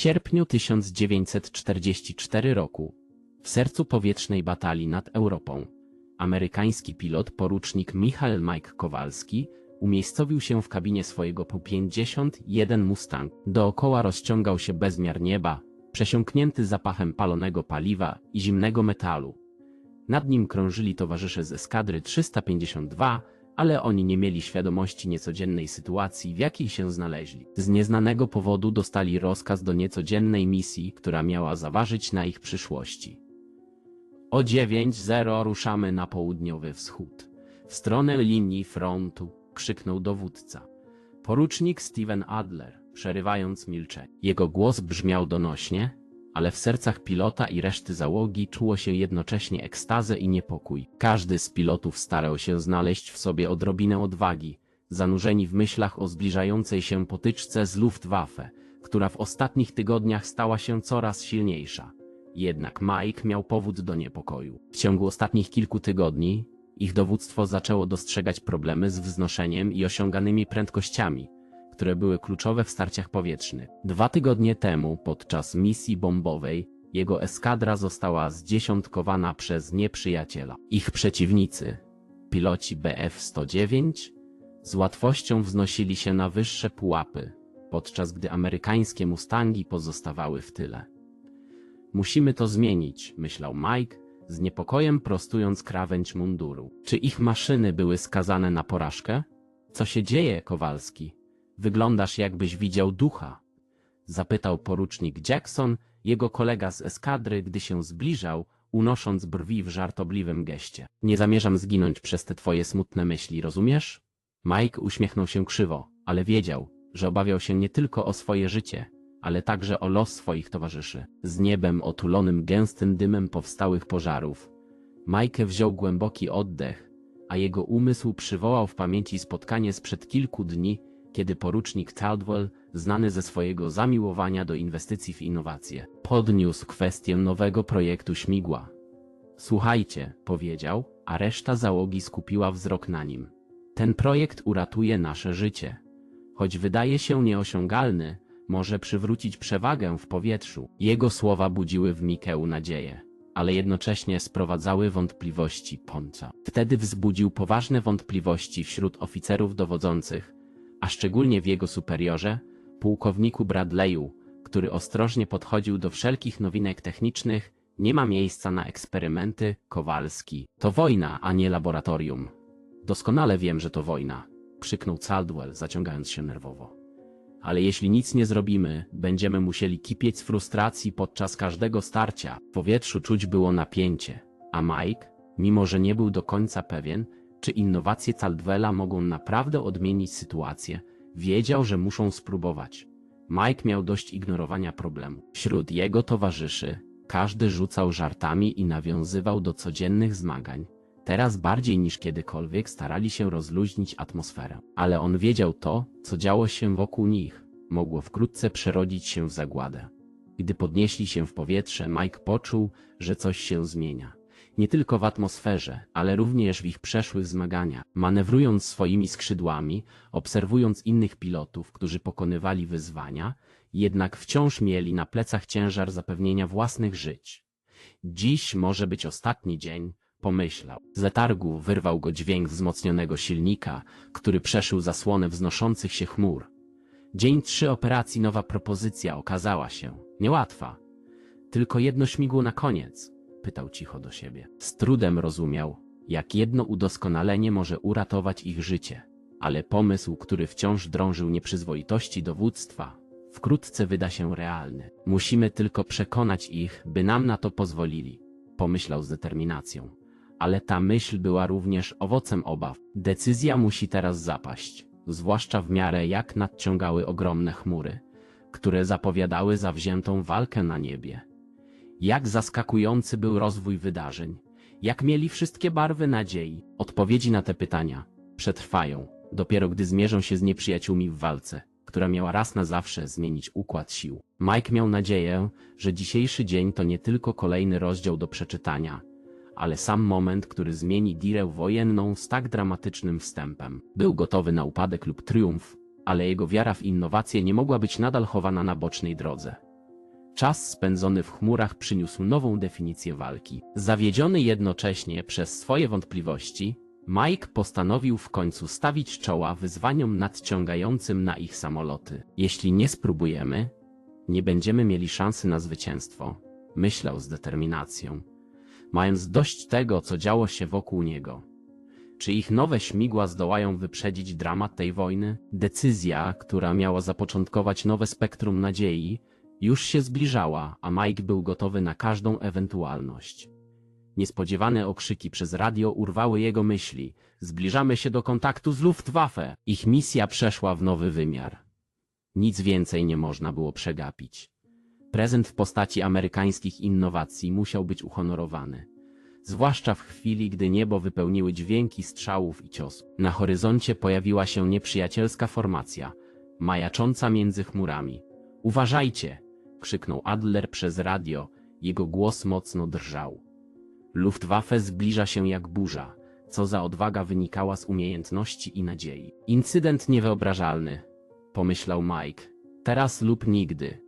sierpniu 1944 roku, w sercu powietrznej batalii nad Europą, amerykański pilot porucznik Michael Mike Kowalski umiejscowił się w kabinie swojego P-51 Mustang. Dookoła rozciągał się bezmiar nieba, przesiąknięty zapachem palonego paliwa i zimnego metalu. Nad nim krążyli towarzysze z eskadry 352, ale oni nie mieli świadomości niecodziennej sytuacji, w jakiej się znaleźli. Z nieznanego powodu dostali rozkaz do niecodziennej misji, która miała zaważyć na ich przyszłości. O 9.00 ruszamy na południowy wschód. W stronę linii frontu, krzyknął dowódca. Porucznik Steven Adler, przerywając milczenie. Jego głos brzmiał donośnie, ale w sercach pilota i reszty załogi czuło się jednocześnie ekstazę i niepokój. Każdy z pilotów starał się znaleźć w sobie odrobinę odwagi, zanurzeni w myślach o zbliżającej się potyczce z Luftwaffe, która w ostatnich tygodniach stała się coraz silniejsza. Jednak Mike miał powód do niepokoju. W ciągu ostatnich kilku tygodni ich dowództwo zaczęło dostrzegać problemy z wznoszeniem i osiąganymi prędkościami, które były kluczowe w starciach powietrznych. Dwa tygodnie temu, podczas misji bombowej, jego eskadra została zdziesiątkowana przez nieprzyjaciela. Ich przeciwnicy, piloci BF-109, z łatwością wznosili się na wyższe pułapy, podczas gdy amerykańskie Mustangi pozostawały w tyle. Musimy to zmienić, myślał Mike, z niepokojem prostując krawędź munduru. Czy ich maszyny były skazane na porażkę? Co się dzieje, Kowalski? Wyglądasz jakbyś widział ducha. Zapytał porucznik Jackson, jego kolega z eskadry, gdy się zbliżał, unosząc brwi w żartobliwym geście. Nie zamierzam zginąć przez te twoje smutne myśli, rozumiesz? Mike uśmiechnął się krzywo, ale wiedział, że obawiał się nie tylko o swoje życie, ale także o los swoich towarzyszy. Z niebem otulonym gęstym dymem powstałych pożarów. Mike wziął głęboki oddech, a jego umysł przywołał w pamięci spotkanie sprzed kilku dni, kiedy porucznik Caldwell, znany ze swojego zamiłowania do inwestycji w innowacje, podniósł kwestię nowego projektu śmigła. Słuchajcie, powiedział, a reszta załogi skupiła wzrok na nim. Ten projekt uratuje nasze życie. Choć wydaje się nieosiągalny, może przywrócić przewagę w powietrzu. Jego słowa budziły w Mikeu nadzieję, ale jednocześnie sprowadzały wątpliwości Ponca. Wtedy wzbudził poważne wątpliwości wśród oficerów dowodzących, a szczególnie w jego superiorze, pułkowniku Bradleyu, który ostrożnie podchodził do wszelkich nowinek technicznych, nie ma miejsca na eksperymenty, Kowalski. To wojna, a nie laboratorium. Doskonale wiem, że to wojna, krzyknął Caldwell, zaciągając się nerwowo. Ale jeśli nic nie zrobimy, będziemy musieli kipieć z frustracji podczas każdego starcia. W powietrzu czuć było napięcie, a Mike, mimo że nie był do końca pewien, czy innowacje Caldwella mogą naprawdę odmienić sytuację, wiedział, że muszą spróbować. Mike miał dość ignorowania problemu. Wśród jego towarzyszy, każdy rzucał żartami i nawiązywał do codziennych zmagań. Teraz bardziej niż kiedykolwiek starali się rozluźnić atmosferę. Ale on wiedział to, co działo się wokół nich. Mogło wkrótce przerodzić się w zagładę. Gdy podnieśli się w powietrze, Mike poczuł, że coś się zmienia. Nie tylko w atmosferze, ale również w ich przeszłych zmaganiach. Manewrując swoimi skrzydłami, obserwując innych pilotów, którzy pokonywali wyzwania, jednak wciąż mieli na plecach ciężar zapewnienia własnych żyć. Dziś może być ostatni dzień, pomyślał. Z letargu wyrwał go dźwięk wzmocnionego silnika, który przeszył zasłonę wznoszących się chmur. Dzień trzy operacji nowa propozycja okazała się niełatwa. Tylko jedno śmigło na koniec, pytał cicho do siebie. Z trudem rozumiał, jak jedno udoskonalenie może uratować ich życie, ale pomysł, który wciąż drążył nieprzyzwoitości dowództwa, wkrótce wyda się realny. Musimy tylko przekonać ich, by nam na to pozwolili, pomyślał z determinacją ale ta myśl była również owocem obaw. Decyzja musi teraz zapaść, zwłaszcza w miarę jak nadciągały ogromne chmury, które zapowiadały zawziętą walkę na niebie. Jak zaskakujący był rozwój wydarzeń, jak mieli wszystkie barwy nadziei. Odpowiedzi na te pytania przetrwają, dopiero gdy zmierzą się z nieprzyjaciółmi w walce, która miała raz na zawsze zmienić układ sił. Mike miał nadzieję, że dzisiejszy dzień to nie tylko kolejny rozdział do przeczytania, ale sam moment, który zmieni dirę wojenną z tak dramatycznym wstępem. Był gotowy na upadek lub triumf, ale jego wiara w innowacje nie mogła być nadal chowana na bocznej drodze. Czas spędzony w chmurach przyniósł nową definicję walki. Zawiedziony jednocześnie przez swoje wątpliwości, Mike postanowił w końcu stawić czoła wyzwaniom nadciągającym na ich samoloty. Jeśli nie spróbujemy, nie będziemy mieli szansy na zwycięstwo, myślał z determinacją, mając dość tego, co działo się wokół niego. Czy ich nowe śmigła zdołają wyprzedzić dramat tej wojny? Decyzja, która miała zapoczątkować nowe spektrum nadziei, już się zbliżała, a Mike był gotowy na każdą ewentualność. Niespodziewane okrzyki przez radio urwały jego myśli. Zbliżamy się do kontaktu z Luftwaffe. Ich misja przeszła w nowy wymiar. Nic więcej nie można było przegapić. Prezent w postaci amerykańskich innowacji musiał być uhonorowany. Zwłaszcza w chwili, gdy niebo wypełniły dźwięki strzałów i ciosów. Na horyzoncie pojawiła się nieprzyjacielska formacja, majacząca między chmurami. Uważajcie! Krzyknął Adler przez radio, jego głos mocno drżał. Luftwaffe zbliża się jak burza, co za odwaga wynikała z umiejętności i nadziei. Incydent niewyobrażalny, pomyślał Mike. Teraz lub nigdy.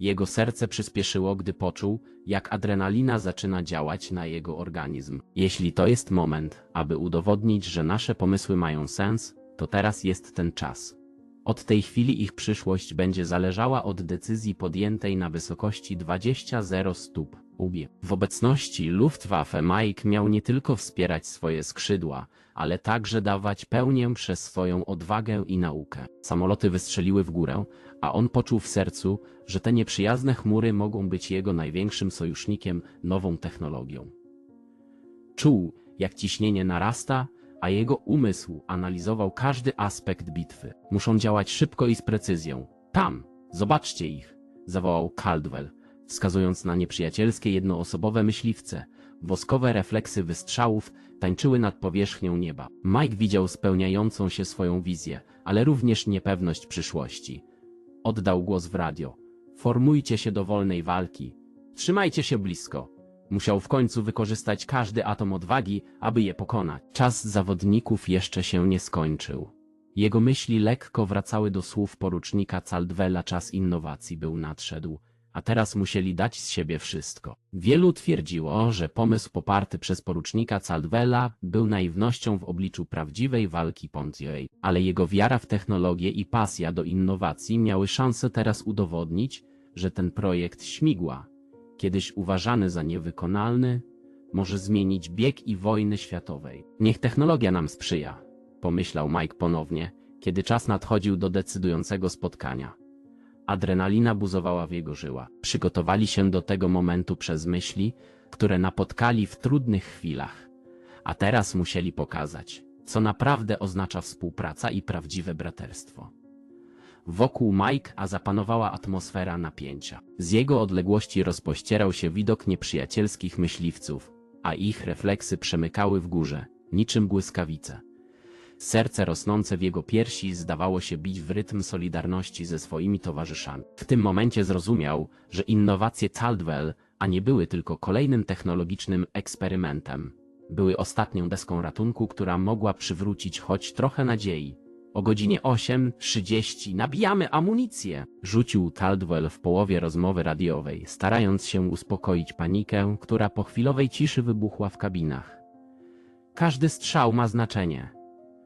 Jego serce przyspieszyło, gdy poczuł, jak adrenalina zaczyna działać na jego organizm. Jeśli to jest moment, aby udowodnić, że nasze pomysły mają sens, to teraz jest ten czas. Od tej chwili ich przyszłość będzie zależała od decyzji podjętej na wysokości 20-0 stóp. Ubie. W obecności Luftwaffe Mike miał nie tylko wspierać swoje skrzydła, ale także dawać pełnię przez swoją odwagę i naukę. Samoloty wystrzeliły w górę, a on poczuł w sercu, że te nieprzyjazne chmury mogą być jego największym sojusznikiem, nową technologią. Czuł, jak ciśnienie narasta, a jego umysł analizował każdy aspekt bitwy. Muszą działać szybko i z precyzją. Tam, zobaczcie ich, zawołał Caldwell, wskazując na nieprzyjacielskie jednoosobowe myśliwce. Woskowe refleksy wystrzałów tańczyły nad powierzchnią nieba. Mike widział spełniającą się swoją wizję, ale również niepewność przyszłości. Oddał głos w radio. Formujcie się do wolnej walki. Trzymajcie się blisko. Musiał w końcu wykorzystać każdy atom odwagi, aby je pokonać. Czas zawodników jeszcze się nie skończył. Jego myśli lekko wracały do słów porucznika Caldwella, czas innowacji był nadszedł, a teraz musieli dać z siebie wszystko. Wielu twierdziło, że pomysł poparty przez porucznika Caldwella był naiwnością w obliczu prawdziwej walki Pontiej, ale jego wiara w technologię i pasja do innowacji miały szansę teraz udowodnić, że ten projekt śmigła, kiedyś uważany za niewykonalny, może zmienić bieg i wojny światowej. Niech technologia nam sprzyja, pomyślał Mike ponownie, kiedy czas nadchodził do decydującego spotkania. Adrenalina buzowała w jego żyłach. Przygotowali się do tego momentu przez myśli, które napotkali w trudnych chwilach. A teraz musieli pokazać, co naprawdę oznacza współpraca i prawdziwe braterstwo. Wokół Mike a zapanowała atmosfera napięcia. Z jego odległości rozpościerał się widok nieprzyjacielskich myśliwców, a ich refleksy przemykały w górze, niczym błyskawice. Serce rosnące w jego piersi zdawało się bić w rytm solidarności ze swoimi towarzyszami. W tym momencie zrozumiał, że innowacje Caldwell, a nie były tylko kolejnym technologicznym eksperymentem. Były ostatnią deską ratunku, która mogła przywrócić choć trochę nadziei. O godzinie 8.30 nabijamy amunicję, rzucił Caldwell w połowie rozmowy radiowej, starając się uspokoić panikę, która po chwilowej ciszy wybuchła w kabinach. Każdy strzał ma znaczenie.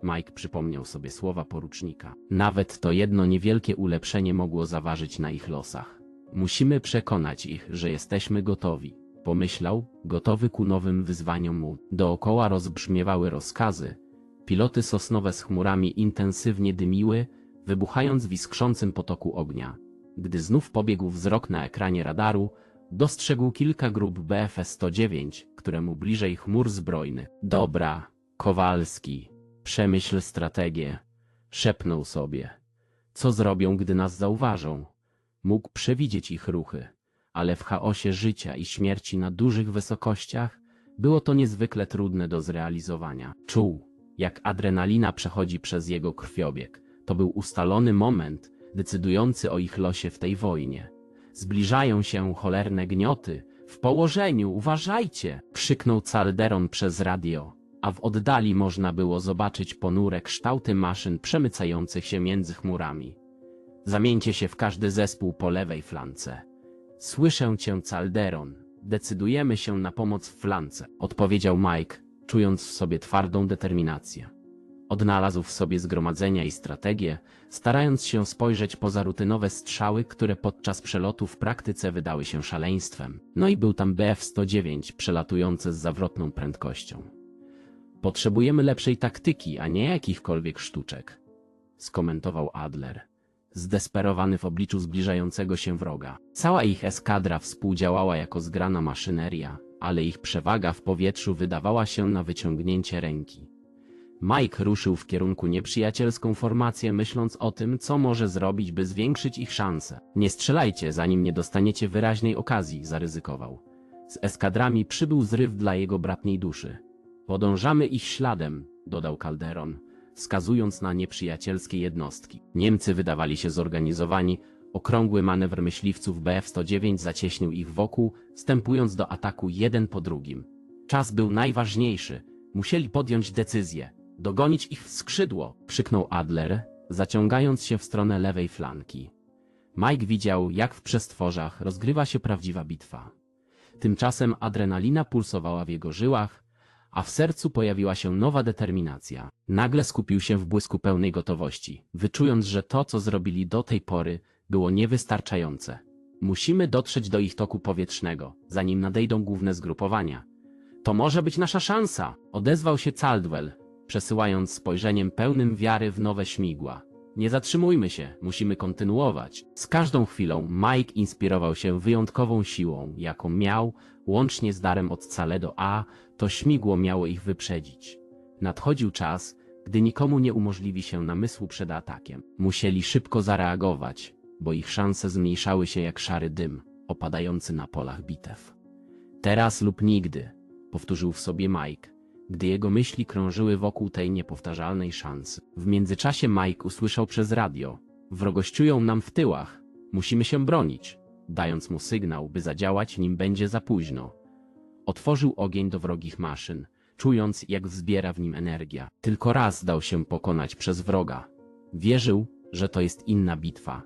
Mike przypomniał sobie słowa porucznika. Nawet to jedno niewielkie ulepszenie mogło zaważyć na ich losach. Musimy przekonać ich, że jesteśmy gotowi. Pomyślał, gotowy ku nowym wyzwaniom mu. Dookoła rozbrzmiewały rozkazy. Piloty sosnowe z chmurami intensywnie dymiły, wybuchając w iskrzącym potoku ognia. Gdy znów pobiegł wzrok na ekranie radaru, dostrzegł kilka grup BF-109, któremu bliżej chmur zbrojnych. Dobra, Kowalski, Przemyśl strategię. Szepnął sobie. Co zrobią, gdy nas zauważą? Mógł przewidzieć ich ruchy, ale w chaosie życia i śmierci na dużych wysokościach było to niezwykle trudne do zrealizowania. Czuł, jak adrenalina przechodzi przez jego krwiobieg. To był ustalony moment, decydujący o ich losie w tej wojnie. Zbliżają się cholerne gnioty. W położeniu, uważajcie! krzyknął Calderon przez radio a w oddali można było zobaczyć ponure kształty maszyn przemycających się między chmurami. Zamieńcie się w każdy zespół po lewej flance. Słyszę cię, Calderon. Decydujemy się na pomoc w flance, odpowiedział Mike, czując w sobie twardą determinację. Odnalazł w sobie zgromadzenia i strategię, starając się spojrzeć poza rutynowe strzały, które podczas przelotu w praktyce wydały się szaleństwem. No i był tam BF-109 przelatujące z zawrotną prędkością. Potrzebujemy lepszej taktyki, a nie jakichkolwiek sztuczek, skomentował Adler, zdesperowany w obliczu zbliżającego się wroga. Cała ich eskadra współdziałała jako zgrana maszyneria, ale ich przewaga w powietrzu wydawała się na wyciągnięcie ręki. Mike ruszył w kierunku nieprzyjacielską formację, myśląc o tym, co może zrobić, by zwiększyć ich szanse. Nie strzelajcie, zanim nie dostaniecie wyraźnej okazji, zaryzykował. Z eskadrami przybył zryw dla jego bratniej duszy. Podążamy ich śladem, dodał Calderon, wskazując na nieprzyjacielskie jednostki. Niemcy wydawali się zorganizowani, okrągły manewr myśliwców BF-109 zacieśnił ich wokół, wstępując do ataku jeden po drugim. Czas był najważniejszy, musieli podjąć decyzję. Dogonić ich w skrzydło, krzyknął Adler, zaciągając się w stronę lewej flanki. Mike widział, jak w przestworzach rozgrywa się prawdziwa bitwa. Tymczasem adrenalina pulsowała w jego żyłach, a w sercu pojawiła się nowa determinacja. Nagle skupił się w błysku pełnej gotowości, wyczując, że to, co zrobili do tej pory, było niewystarczające. Musimy dotrzeć do ich toku powietrznego, zanim nadejdą główne zgrupowania. To może być nasza szansa, odezwał się Caldwell, przesyłając spojrzeniem pełnym wiary w nowe śmigła. Nie zatrzymujmy się, musimy kontynuować. Z każdą chwilą Mike inspirował się wyjątkową siłą, jaką miał, łącznie z darem od Cale do A, to śmigło miało ich wyprzedzić. Nadchodził czas, gdy nikomu nie umożliwi się namysłu przed atakiem. Musieli szybko zareagować, bo ich szanse zmniejszały się jak szary dym, opadający na polach bitew. Teraz lub nigdy, powtórzył w sobie Mike, gdy jego myśli krążyły wokół tej niepowtarzalnej szansy. W międzyczasie Mike usłyszał przez radio. Wrogościują nam w tyłach. Musimy się bronić, dając mu sygnał, by zadziałać, nim będzie za późno. Otworzył ogień do wrogich maszyn, czując, jak wzbiera w nim energia. Tylko raz dał się pokonać przez wroga. Wierzył, że to jest inna bitwa,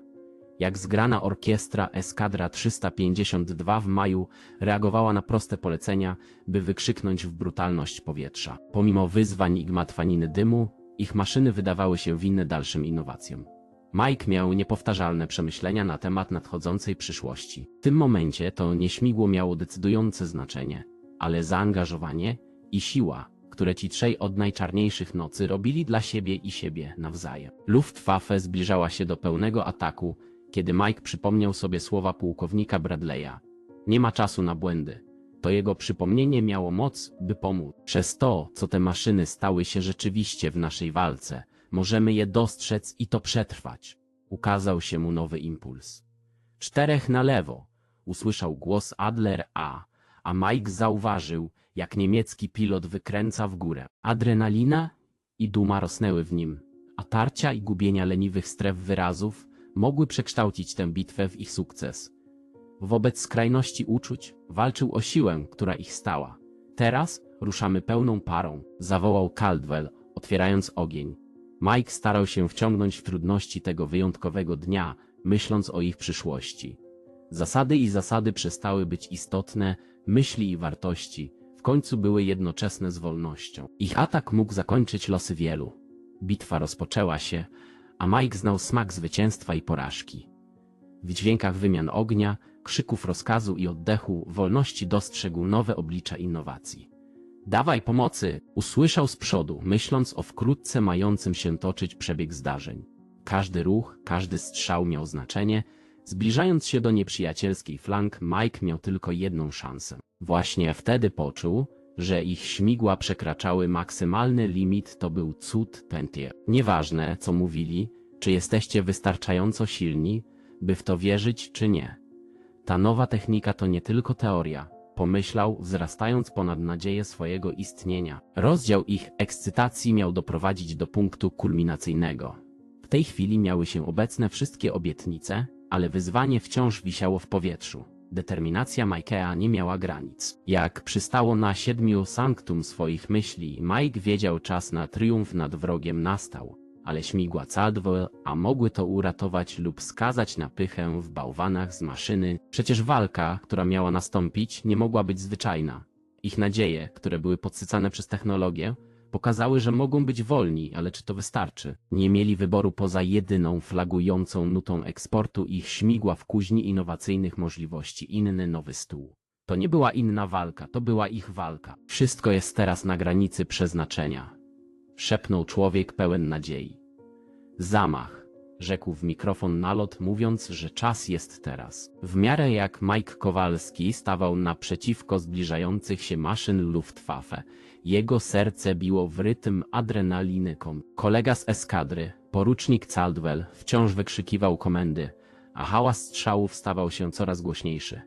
jak zgrana orkiestra Eskadra 352 w maju reagowała na proste polecenia, by wykrzyknąć w brutalność powietrza. Pomimo wyzwań i gmatwaniny dymu, ich maszyny wydawały się winne dalszym innowacjom. Mike miał niepowtarzalne przemyślenia na temat nadchodzącej przyszłości. W tym momencie to nie śmigło miało decydujące znaczenie, ale zaangażowanie i siła, które ci trzej od najczarniejszych nocy robili dla siebie i siebie nawzajem. Luftwaffe zbliżała się do pełnego ataku, kiedy Mike przypomniał sobie słowa pułkownika Bradley'a. Nie ma czasu na błędy. To jego przypomnienie miało moc, by pomóc. Przez to, co te maszyny stały się rzeczywiście w naszej walce, możemy je dostrzec i to przetrwać. Ukazał się mu nowy impuls. Czterech na lewo, usłyszał głos Adler A, a Mike zauważył, jak niemiecki pilot wykręca w górę. Adrenalina i duma rosnęły w nim, a tarcia i gubienia leniwych stref wyrazów mogły przekształcić tę bitwę w ich sukces. Wobec skrajności uczuć walczył o siłę, która ich stała. Teraz ruszamy pełną parą, zawołał Caldwell, otwierając ogień. Mike starał się wciągnąć w trudności tego wyjątkowego dnia, myśląc o ich przyszłości. Zasady i zasady przestały być istotne, myśli i wartości w końcu były jednoczesne z wolnością. Ich atak mógł zakończyć losy wielu. Bitwa rozpoczęła się, a Mike znał smak zwycięstwa i porażki. W dźwiękach wymian ognia, krzyków rozkazu i oddechu wolności dostrzegł nowe oblicza innowacji. Dawaj pomocy! Usłyszał z przodu, myśląc o wkrótce mającym się toczyć przebieg zdarzeń. Każdy ruch, każdy strzał miał znaczenie. Zbliżając się do nieprzyjacielskiej flank, Mike miał tylko jedną szansę. Właśnie wtedy poczuł, że ich śmigła przekraczały maksymalny limit, to był cud Pentier. Nieważne, co mówili, czy jesteście wystarczająco silni, by w to wierzyć, czy nie. Ta nowa technika to nie tylko teoria, pomyślał, wzrastając ponad nadzieję swojego istnienia. Rozdział ich ekscytacji miał doprowadzić do punktu kulminacyjnego. W tej chwili miały się obecne wszystkie obietnice, ale wyzwanie wciąż wisiało w powietrzu. Determinacja Mikea nie miała granic. Jak przystało na siedmiu sanctum swoich myśli, Mike wiedział czas na triumf nad wrogiem nastał. ale śmigła Caldwell, a mogły to uratować lub skazać na pychę w bałwanach z maszyny. Przecież walka, która miała nastąpić, nie mogła być zwyczajna. Ich nadzieje, które były podsycane przez technologię, pokazały, że mogą być wolni, ale czy to wystarczy? Nie mieli wyboru poza jedyną flagującą nutą eksportu ich śmigła w kuźni innowacyjnych możliwości, inny nowy stół. To nie była inna walka, to była ich walka. Wszystko jest teraz na granicy przeznaczenia. Szepnął człowiek pełen nadziei. Zamach, rzekł w mikrofon nalot, mówiąc, że czas jest teraz. W miarę jak Mike Kowalski stawał naprzeciwko zbliżających się maszyn Luftwaffe, jego serce biło w rytm adrenaliny. Kom. Kolega z eskadry, porucznik Caldwell, wciąż wykrzykiwał komendy, a hałas strzałów stawał się coraz głośniejszy.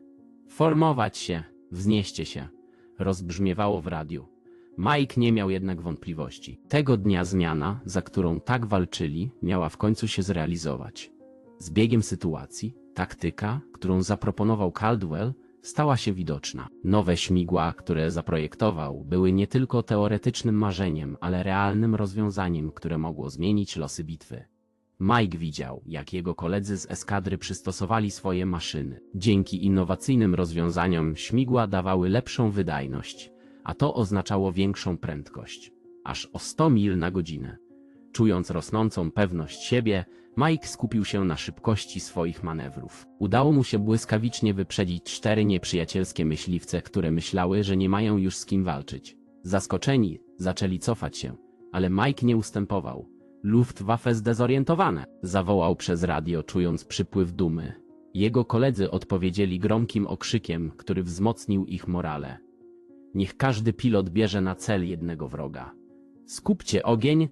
Formować się, wznieście się, rozbrzmiewało w radiu. Mike nie miał jednak wątpliwości. Tego dnia zmiana, za którą tak walczyli, miała w końcu się zrealizować. Z biegiem sytuacji, taktyka, którą zaproponował Caldwell, stała się widoczna. Nowe śmigła, które zaprojektował, były nie tylko teoretycznym marzeniem, ale realnym rozwiązaniem, które mogło zmienić losy bitwy. Mike widział, jak jego koledzy z eskadry przystosowali swoje maszyny. Dzięki innowacyjnym rozwiązaniom śmigła dawały lepszą wydajność, a to oznaczało większą prędkość, aż o 100 mil na godzinę. Czując rosnącą pewność siebie, Mike skupił się na szybkości swoich manewrów. Udało mu się błyskawicznie wyprzedzić cztery nieprzyjacielskie myśliwce, które myślały, że nie mają już z kim walczyć. Zaskoczeni, zaczęli cofać się, ale Mike nie ustępował. Luftwaffe zdezorientowane, zawołał przez radio, czując przypływ dumy. Jego koledzy odpowiedzieli gromkim okrzykiem, który wzmocnił ich morale. Niech każdy pilot bierze na cel jednego wroga. Skupcie ogień,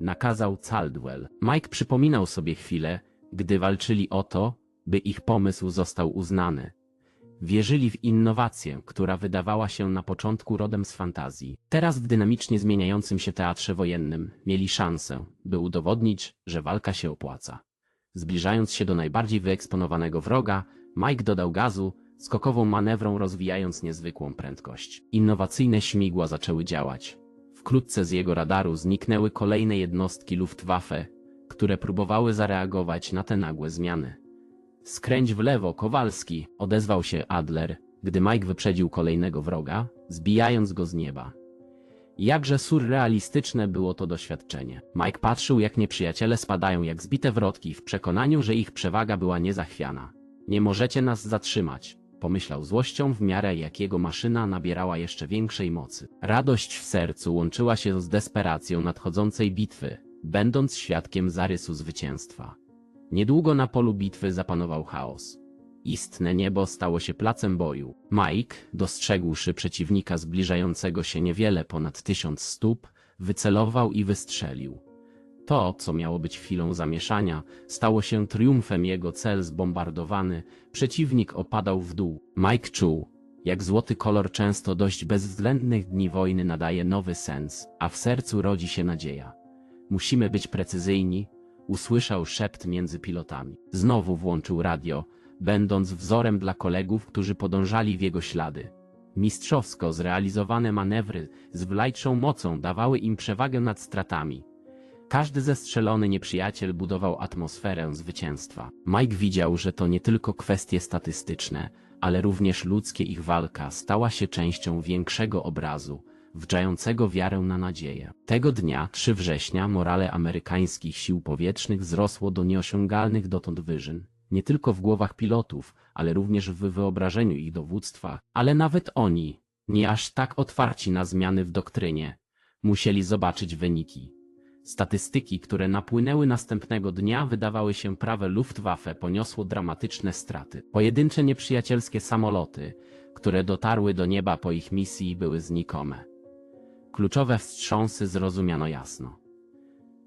nakazał Caldwell. Mike przypominał sobie chwilę, gdy walczyli o to, by ich pomysł został uznany. Wierzyli w innowację, która wydawała się na początku rodem z fantazji. Teraz w dynamicznie zmieniającym się teatrze wojennym mieli szansę, by udowodnić, że walka się opłaca. Zbliżając się do najbardziej wyeksponowanego wroga, Mike dodał gazu, skokową manewrą rozwijając niezwykłą prędkość. Innowacyjne śmigła zaczęły działać. Wkrótce z jego radaru zniknęły kolejne jednostki Luftwaffe, które próbowały zareagować na te nagłe zmiany. Skręć w lewo, Kowalski, odezwał się Adler, gdy Mike wyprzedził kolejnego wroga, zbijając go z nieba. Jakże surrealistyczne było to doświadczenie. Mike patrzył, jak nieprzyjaciele spadają jak zbite wrotki w przekonaniu, że ich przewaga była niezachwiana. Nie możecie nas zatrzymać, pomyślał złością w miarę jak jego maszyna nabierała jeszcze większej mocy. Radość w sercu łączyła się z desperacją nadchodzącej bitwy, będąc świadkiem zarysu zwycięstwa. Niedługo na polu bitwy zapanował chaos. Istne niebo stało się placem boju. Mike, dostrzegłszy przeciwnika zbliżającego się niewiele ponad tysiąc stóp, wycelował i wystrzelił. To, co miało być chwilą zamieszania, stało się triumfem jego cel zbombardowany, przeciwnik opadał w dół. Mike czuł, jak złoty kolor często dość bezwzględnych dni wojny nadaje nowy sens, a w sercu rodzi się nadzieja. Musimy być precyzyjni, usłyszał szept między pilotami. Znowu włączył radio, będąc wzorem dla kolegów, którzy podążali w jego ślady. Mistrzowsko zrealizowane manewry z wlajczą mocą dawały im przewagę nad stratami. Każdy zestrzelony nieprzyjaciel budował atmosferę zwycięstwa. Mike widział, że to nie tylko kwestie statystyczne, ale również ludzkie ich walka stała się częścią większego obrazu, wdżającego wiarę na nadzieję. Tego dnia, 3 września, morale amerykańskich sił powietrznych wzrosło do nieosiągalnych dotąd wyżyn. Nie tylko w głowach pilotów, ale również w wyobrażeniu ich dowództwa, ale nawet oni, nie aż tak otwarci na zmiany w doktrynie, musieli zobaczyć wyniki. Statystyki, które napłynęły następnego dnia, wydawały się prawe Luftwaffe poniosło dramatyczne straty. Pojedyncze nieprzyjacielskie samoloty, które dotarły do nieba po ich misji, były znikome. Kluczowe wstrząsy zrozumiano jasno.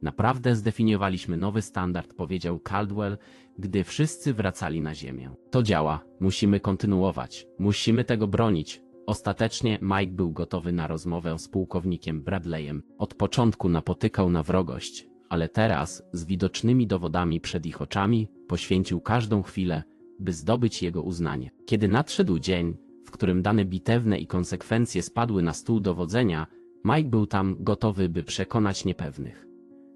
Naprawdę zdefiniowaliśmy nowy standard, powiedział Caldwell, gdy wszyscy wracali na ziemię. To działa, musimy kontynuować, musimy tego bronić. Ostatecznie Mike był gotowy na rozmowę z pułkownikiem Bradleyem. Od początku napotykał na wrogość, ale teraz, z widocznymi dowodami przed ich oczami, poświęcił każdą chwilę, by zdobyć jego uznanie. Kiedy nadszedł dzień, w którym dane bitewne i konsekwencje spadły na stół dowodzenia, Mike był tam gotowy, by przekonać niepewnych.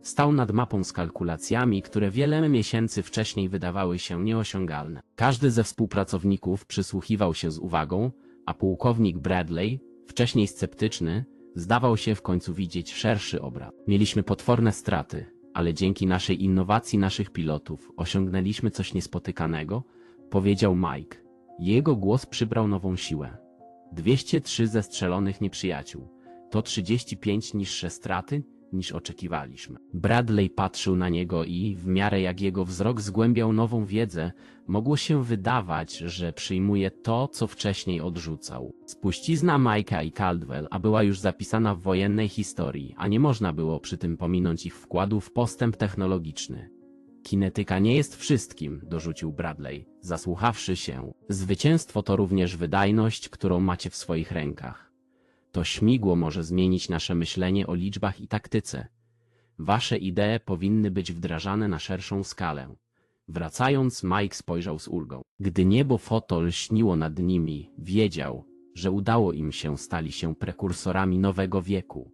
Stał nad mapą z kalkulacjami, które wiele miesięcy wcześniej wydawały się nieosiągalne. Każdy ze współpracowników przysłuchiwał się z uwagą, a pułkownik Bradley, wcześniej sceptyczny, zdawał się w końcu widzieć szerszy obraz. Mieliśmy potworne straty, ale dzięki naszej innowacji naszych pilotów osiągnęliśmy coś niespotykanego, powiedział Mike. Jego głos przybrał nową siłę. 203 zestrzelonych nieprzyjaciół. To 35 niższe straty niż oczekiwaliśmy. Bradley patrzył na niego i, w miarę jak jego wzrok zgłębiał nową wiedzę, mogło się wydawać, że przyjmuje to, co wcześniej odrzucał. Spuścizna Mike'a i Caldwell, a była już zapisana w wojennej historii, a nie można było przy tym pominąć ich wkładu w postęp technologiczny. Kinetyka nie jest wszystkim, dorzucił Bradley, zasłuchawszy się. Zwycięstwo to również wydajność, którą macie w swoich rękach. To śmigło może zmienić nasze myślenie o liczbach i taktyce. Wasze idee powinny być wdrażane na szerszą skalę. Wracając, Mike spojrzał z ulgą. Gdy niebo fotol lśniło nad nimi, wiedział, że udało im się stali się prekursorami nowego wieku.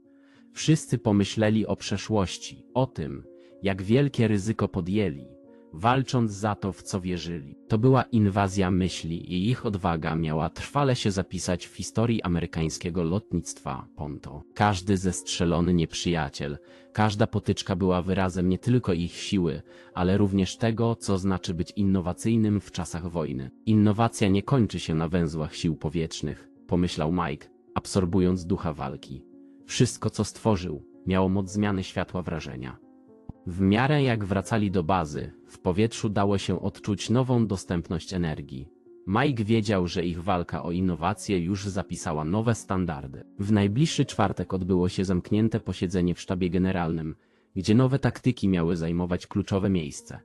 Wszyscy pomyśleli o przeszłości, o tym, jak wielkie ryzyko podjęli, walcząc za to, w co wierzyli. To była inwazja myśli i ich odwaga miała trwale się zapisać w historii amerykańskiego lotnictwa Ponto. Każdy zestrzelony nieprzyjaciel, każda potyczka była wyrazem nie tylko ich siły, ale również tego, co znaczy być innowacyjnym w czasach wojny. Innowacja nie kończy się na węzłach sił powietrznych, pomyślał Mike, absorbując ducha walki. Wszystko, co stworzył, miało moc zmiany światła wrażenia. W miarę jak wracali do bazy, w powietrzu dało się odczuć nową dostępność energii. Mike wiedział, że ich walka o innowacje już zapisała nowe standardy. W najbliższy czwartek odbyło się zamknięte posiedzenie w sztabie generalnym, gdzie nowe taktyki miały zajmować kluczowe miejsce.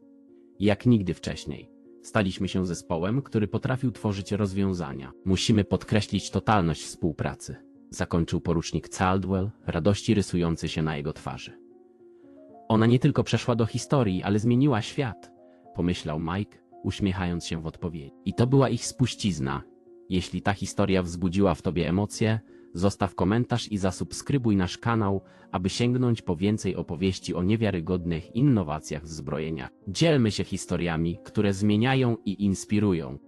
Jak nigdy wcześniej. Staliśmy się zespołem, który potrafił tworzyć rozwiązania. Musimy podkreślić totalność współpracy. Zakończył porucznik Caldwell, radości rysujący się na jego twarzy. Ona nie tylko przeszła do historii, ale zmieniła świat, pomyślał Mike, uśmiechając się w odpowiedzi. I to była ich spuścizna. Jeśli ta historia wzbudziła w tobie emocje, zostaw komentarz i zasubskrybuj nasz kanał, aby sięgnąć po więcej opowieści o niewiarygodnych innowacjach w zbrojeniach. Dzielmy się historiami, które zmieniają i inspirują.